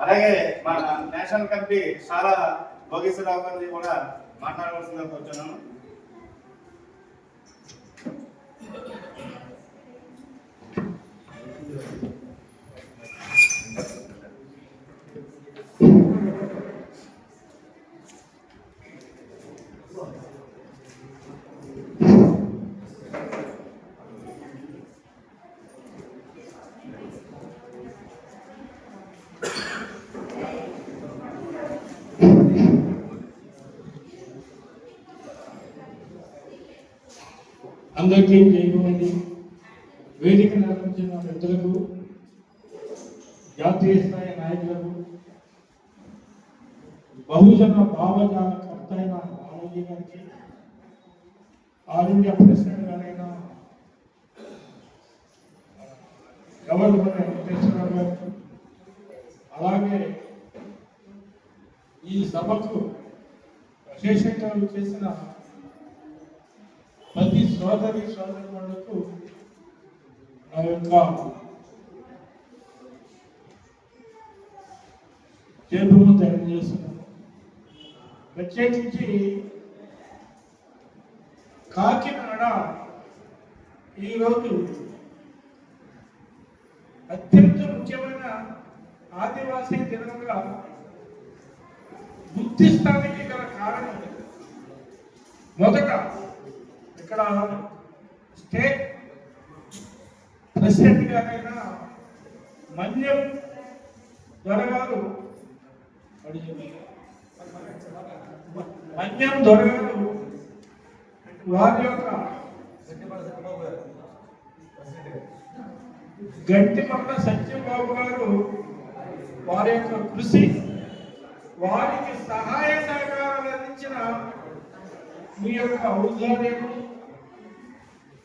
అలాగే మన national committee చాలా భోగేశ్వరరావు గారిని కూడా మాట్లాడవలసిందిగా కూర్చున్నాను. అందరికీ జయమండి వేదిక నిర్వహించిన పెద్దలకు జాతీయ స్థాయి నాయకులకు బహుజన భావజాల కర్త అయిన బాలయ్య గారికి ఆల్ ఇండియా ప్రెసిడెంట్ గారైన గవర్నర్ వెంకటేశ్వర గారికి అలాగే ఈ సభకు విశేషంగా చేసిన సోదరి సోదరులకు నా యొక్క చేతులు తెలియజేస్తున్నాను. ప్రత్యేకించి కాకినాడ ఈరోజు అత్యంత ముఖ్యమైన ఆదివాసీ దినంగా గుర్తిస్తానికి గల కారణం మొదట ఇక్కడ స్టేట్ ప్రెసిడెంట్ గారైన మన్యం దొరగారు మన్యం దొరగారు వారి యొక్క గంటిమల్ల సత్యబాబు గారు వారి యొక్క కృషి వారికి సహాయ సహకారాలు అందించిన మీ యొక్క ఔదార్యము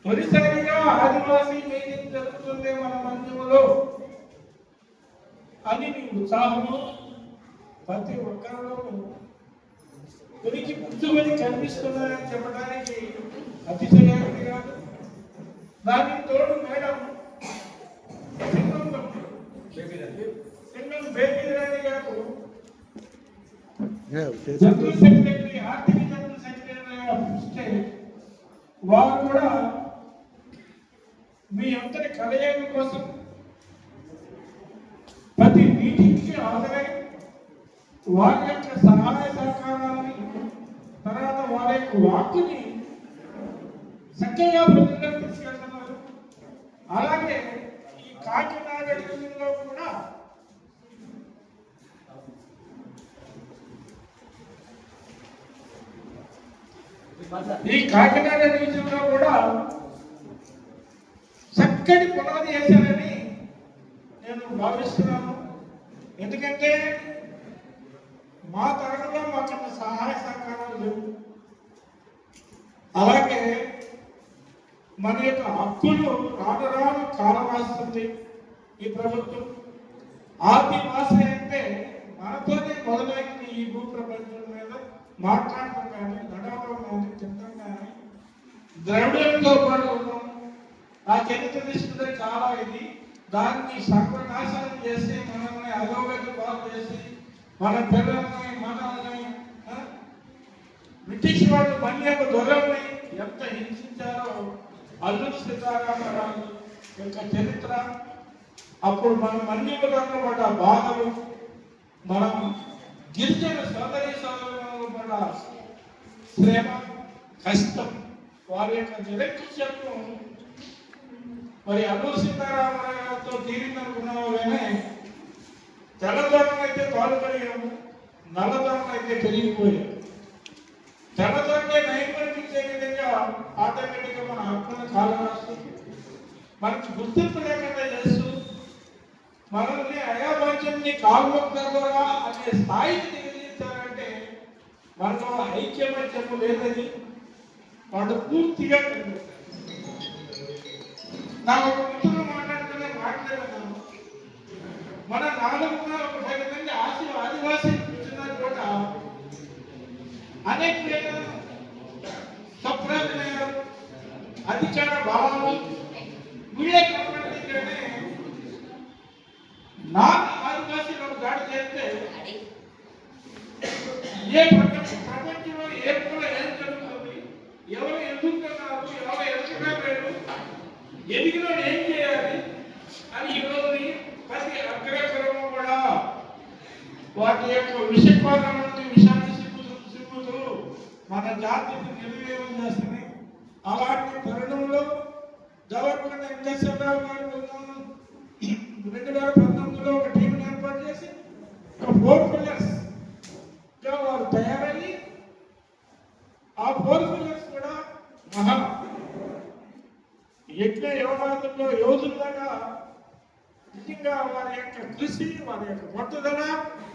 తొలిసారిగా ఆదివాసీ మీటింగ్ జరుగుతుంది మన మందిరంలో అని మీ ఉత్సాహము ప్రతి ఒక్కరిలోనూ ఉనికి పుట్టుకొని కనిపిస్తున్నాయని చెప్పడానికి అతిశయానికి కాదు. దానికి తోడు మేడం సింగం సింగం బేబీ రాణి గారు జనరల్ సెక్రటరీ ఆర్థిక జనరల్ సెక్రటరీ ఆఫ్ స్టేట్ వారు కూడా మీ అంతటి కలయిక కోసం? ప్రతి మీటింగ్కి హాజరై వారి యొక్క సహాయ సహకారాలని తర్వాత వారి యొక్క వాక్కుని చక్కగా ప్రజలకు తీసుకెళ్తున్నారు. అలాగే ఈ కాకినాడ డివిజన్లో కూడా ఈ కాకినాడ డివిజన్లో కూడా చక్కటి పునాది వేశారని నేను భావిస్తున్నాను. ఎందుకంటే మా తరంలో మాకు సహాయ సహకారాలు లేవు. అలాగే మన యొక్క హక్కులు రాను రాను కాలమాస్తుంది ఈ ప్రభుత్వం. ఆది భాష అంటే మనతోనే మొదలైంది ఈ భూ ప్రపంచం మీద మాట్లాడటం కానీ నడవడం కానీ తినడం కానీ ద్రవిడంతో పాటు ఆ చరిత్ర తీసుకుంటే చాలా ఇది. దాన్ని సర్వనాశనం చేసి మనల్ని అధోగతి పాలు చేసి మన పిల్లల్ని మనల్ని బ్రిటిష్ వాళ్ళు మన యొక్క దొరల్ని ఎంత హింసించారో అల్లు సీతారామరాజు యొక్క చరిత్ర. అప్పుడు మనం అన్ని పడ్డ బాధలు మనం గిరిజన సోదరి సోదరులు పడ్డ శ్రమ కష్టం వారి యొక్క నిరక్షను మరి అల్లూరు సీతారామరాజుతో తీరిందనుకున్నాము తెల్లదొరలు అయితే పాల్పడియాము నల్లదొరలు అయితే పెరిగిపోయాము తెల్లదొరకే నైపుణ్యించే విధంగా ఆటోమేటిక్గా మన హక్కులను కాలరాస్తుంది మనకి గుర్తింపు లేకుండా చేస్తూ మనల్ని అయాభాజ్యాన్ని కాల్మొక్కరా అనే స్థాయికి దిగజేస్తారంటే మనలో ఐక్యమత్యము లేదని వాళ్ళు పూర్తిగా కనిపిస్తారు నా ఒక మిత్రులు మాట్లాడుతూనే మాట్లాడుతున్నాను మన నాలుగున్న ఒక పది మంది ఆశ ఆదివాసీ కూర్చున్నారు కూడా. అనేక సప్రాజనయాలు అధికార భావాలు వీళ్ళే కనబడితేనే నా ఆదివాసీలో ఏ ప్రపంచ ప్రపంచంలో ఏ కూడా ఏం జరుగుతుంది ఎవరు ఎదుగుతున్నారు ఎవరు ఎదుగుతున్నా లేరు ఎదిగిన ఏం చేయాలి అని ఈ రోజు ప్రతి అగ్రక్రమం కూడా వాటి యొక్క విషపాలన నుండి విషాన్ని సిగ్గుతూ మన జాతిని నిర్వీర్యం చేస్తుంది అలాంటి తరుణంలో గవర్నమెంట్ వెంకటేశ్వరరావు గారు రెండు వేల పంతొమ్మిదిలో ఒక టీంని ఏర్పాటు చేసి ఒక ఫోర్ పిల్లర్స్గా వారు తయారయ్యి ఆ ఫోర్ పిల్లర్స్ కూడా మహా. యజ్ఞ యోగాదుల్లో యోధుల్లాగా ముఖ్యంగా వారి యొక్క కృషి వారి యొక్క పట్టుదల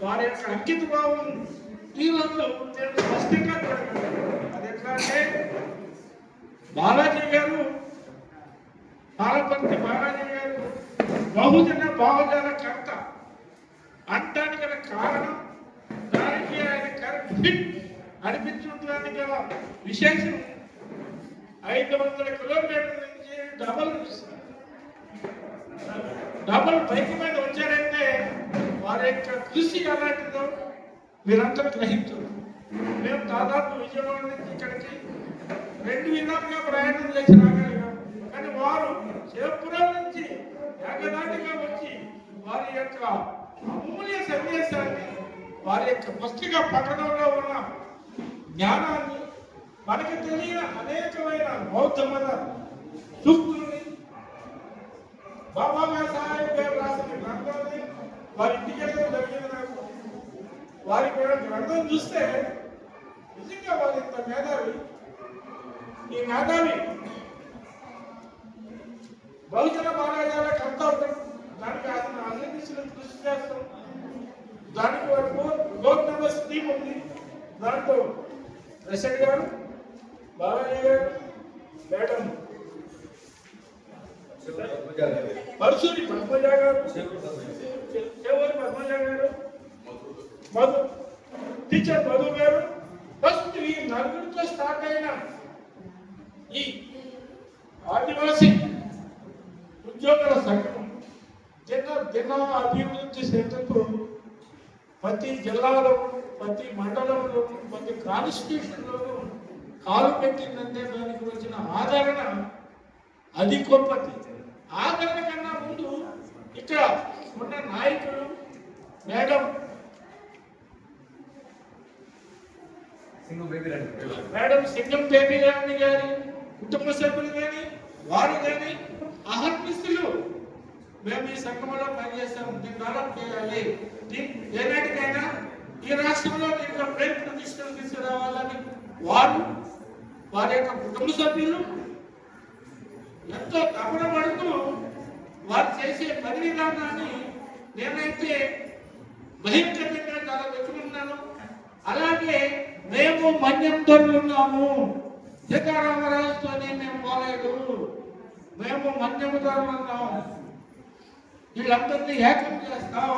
వారి యొక్క అంకిత భావం ఈ రోజు నేను స్పష్టంగా అది ఎట్లా అంటే బాలాజీ గారు పాలపర్తి బాలాజీ గారు బహుజన భావజాల కర్త. అంటానికి గల కారణం దానికి ఆయన కరెక్ట్ ఫిట్ అనిపించడానికి గల విశేషం. ఐదు వందల కిలోమీటర్ల నుంచి డబల్ డబల్ పైకి మీద వచ్చారంటే వారి యొక్క కృషి ఎలాంటిదో మీరందరూ గ్రహించారు మేము దాదాపు విజయవాడ నుంచి ఇక్కడికి రెండు విధాలుగా ప్రయాణం చేసి రాగలిగాం. కానీ వారు చేపురం నుంచి ఏకదాటిగా వచ్చి వారి యొక్క అమూల్య సందేశాన్ని వారి యొక్క పుస్తక పఠనంలో ఉన్న జ్ఞానాన్ని మనకి తెలియని అనేకమైన బౌద్ధ మత సూక్తుల్ని బాబా సాహెబ్ గారు రాసిన గ్రంథాన్ని వారి ఇంటికి వెళ్ళడం జరిగింది నాకు వారి కూడా గ్రంథం చూస్తే నిజంగా వారి ఇంత మేధావి ఈ మేధావి బహుజన బాలయాల కర్త అవుతాం దానికి అతను అన్నిటిలో కృషి చేస్తాం దానికి వరకు గోత్నమ స్కీమ్ ఉంది దాంట్లో ప్రెసిడెంట్ గారు బాలయ్య గారు మేడం పరశుని పద్మజ గారు. ఎవరు పద్మజ గారు? మధు. టీచర్ మధు గారు. ఫస్ట్ ఈ నలుగురితో స్టార్ట్ అయిన ఈ ఆదివాసీ ఉద్యోగుల సంఘం జన దిన అభివృద్ధి చెందుతూ ప్రతి జిల్లాలో ప్రతి మండలంలో ప్రతి కాన్స్టిట్యూషన్లోనూ కాలు పెట్టిందంటే దానికి వచ్చిన ఆదరణ అది గొప్పది. ఆదరణ కన్నా ముందు ఇక్కడ ఉన్న నాయకులు madam. Madam Singam baby Rani గారి కుటుంబ సభ్యులు కానీ వారు కానీ అహర్నిస్తులు మేము ఈ సంఘంలో పనిచేస్తాం. దీన్ని డెవలప్ చేయాలి. ఏనాటికైనా ఈ రాష్ట్రంలో దీంట్లో ప్రేమ ప్రతిష్టలు తీసుకురావాలని వారు వారి యొక్క కుటుంబ సభ్యులు ఎంతో తపన పడుతూ వారు చేసే పని విధానాన్ని నేనైతే భయంకరంగా చాలా వెతుకున్నాను అలాగే మేము మన్యం ఉన్నాము. సీతారామరాజుతోనే మేము పోలేదు. మేము మన్యం ఉన్నాం. వీళ్ళందరినీ ఏకం చేస్తాం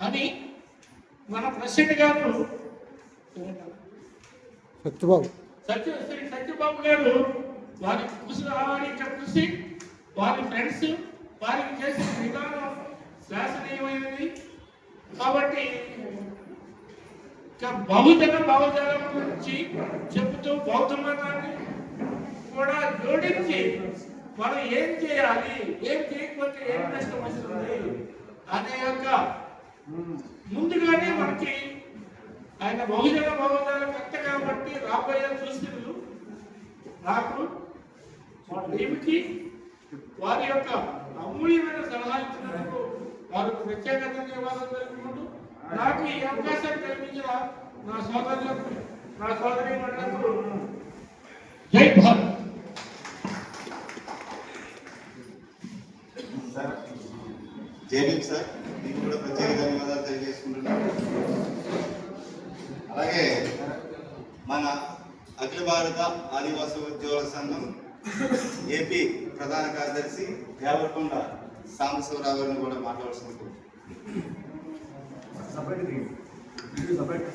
అని మన ప్రెసిడెంట్ గారు సత్యబాబు. సత్య శ్రీ సత్యబాబు గారు వారి కృషి రావాలి యొక్క కృషి. వారి ఫ్రెండ్స్ వారికి చేసిన విధానం శాసనీయమైనది. కాబట్టి బహుజన బహుజనం గురించి చెబుతూ బౌద్ధ మతాన్ని కూడా జోడించి మనం ఏం చేయాలి ఏం చేయకపోతే ఏం నష్టం వస్తుంది అనే యొక్క ముందుగానే మనకి ఆయన బహుజన బహుజన కర్త కాబట్టి రాబోయే చూస్తున్నారు నాకు మా టీంకి వారి యొక్క అమూల్యమైన సలహా ఇచ్చినందుకు వారికి ప్రత్యేక ధన్యవాదాలు తెలుపుకుంటూ నాకు ఈ అవకాశం కల్పించిన నా సోదరులకు నా సోదరి మండలకు జై భారత్. Sir JB sir. మీకు కూడా ప్రత్యేక ధన్యవాదాలు తెలియజేసుకుంటున్నాను. అలాగే మన అఖిల భారత ఆదివాసీ ఉద్యోగుల సంఘం ఏపీ ప్రధాన కార్యదర్శి దేవరకొండ సాంబశివరావు గారిని కూడా మాట్లాడుతున్నారు సపరేట్ సపరేట్